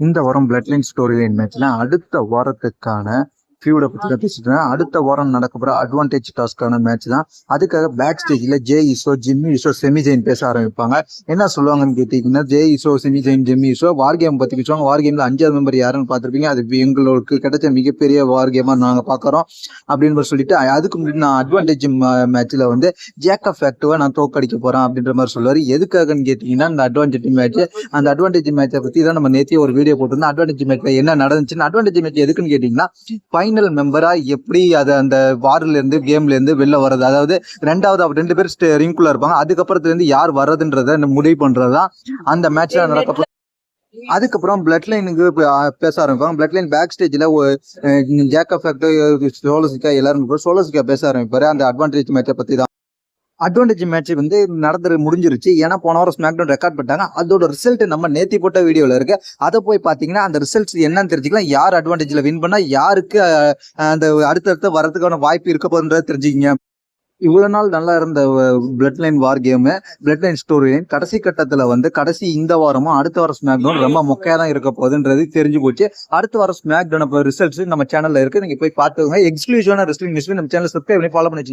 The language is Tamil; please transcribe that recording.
இந்த வாரம் பிளட் லைன் ஸ்டோரி லைன் மேட்ச்ல அடுத்த வாரத்துக்கான ஃபியூட பத்தி தான் பேசிட்டு இருக்கேன். அடுத்த வாரம் நடக்க போற அட்வான்டேஜ் டாஸ்க்கான மேட்ச் தான். அதுக்காக பேக் ஸ்டேஜ்ல Jey Uso Jimmy Uso Sami Zayn பேச ஆரம்பிப்பாங்க. என்ன சொல்லுவாங்கன்னு கேட்டீங்கன்னா Jey Uso Sami Zayn Jimmy Uso war game பத்தி பேசுவாங்க. வார் கேம்ல அஞ்சாவது மெம்பர் யாருன்னு பார்த்திருப்பீங்க. அது எங்களுக்கு கிடைச்ச மிகப்பெரிய வார் கேமா நாங்க பாக்குறோம் அப்படின்னு சொல்லிட்டு அதுக்கு முன்னாடி நான் அட்வான்டேஜ் மேட்ச்ல வந்து ஜேக்கப் ஃபேக்டுவை நான் தோக்கடிக்க போறேன் அப்படின்ற மாதிரி சொல்லுவாரு. எதுக்காகன்னு கேட்டீங்கன்னா இந்த அட்வான்டேஜ் மேட்ச் அந்த அட்வான்டேஜ் மேட்சை பத்தி தான் நம்ம நேத்தியே ஒரு வீடியோ போட்டிருந்தோம். அட்வான்டேஜ் மேட்ச்ல என்ன நடந்துச்சுன்னு அட்வான்டேஜ் மேட்ச் எதுக்குன்னு கேட்டீங்கன்னா ஃபைனல் மெம்பரா எப்படி அது அந்த வார்ல இருந்து கேம்ல இருந்து வெளில வர்றது? அதாவது ரெண்டாவது ரெண்டு பேர் ரிங்குள்ள இருப்பாங்க. அதுக்கப்புறத்துல இருந்து யார் வர்றதுன்றத முடிவு பண்றதுதான் அந்த மேட்ச்ல நடக்க அதுக்கப்புறம் பிளட் லைனுக்கு பேச ஆரம்பிப்பாங்க. பிளட் லைன் பேக் ஸ்டேஜ்ல ஜேக்கப் ஃபேக்டர் சோலசிக்கா எல்லாரும் சோலசிக்கா பேச ஆரம்பிப்பாரு. அந்த அட்வான்டேஜ் மேட்சை பத்தி தான் அட்வான்டேஜ் மேட்ச் வந்து நடந்து முடிஞ்சிருச்சு. ஏன்னா போன வாரம் ஸ்மாக்டவுன் ரெக்கார்ட் பண்ணிட்டாங்க அதோட ரிசல்ட் நம்ம நேத்தி போட்ட வீடியோவில் இருக்கு. அதை போய் பார்த்தீங்கன்னா அந்த ரிசல்ட்ஸ் என்னன்னு தெரிஞ்சுக்கலாம். யார் அட்வான்டேஜில் வின் பண்ணால் யாருக்கு அந்த அடுத்தடுத்து வரதுக்கான வாய்ப்பு இருக்க போகுதுன்றதை தெரிஞ்சுக்கிங்க. இவ்வளோ நாள் நல்லா இருந்த bloodline war game bloodline storyline கடைசி கட்டத்தில் வந்து கடைசி இந்த வாரமும் அடுத்த வாரம் ஸ்மாக் டவுன் ரொம்ப மொக்கையா தான் இருக்க போகுதுன்றது தெரிஞ்சு போச்சு. அடுத்த வாரம் ஸ்மாக் டவுன் ரிசல்ட்ஸ் நம்ம சேனலில் இருக்குது நீங்கள் போய் பார்த்துக்கோங்க. எக்ஸ்க்ளூசிவான ரெஸ்லிங் நியூஸ் நம்ம சேனல் சப்ஸ்கிரைப் பண்ணி ஃபாலோ பண்ணி வச்சுங்க.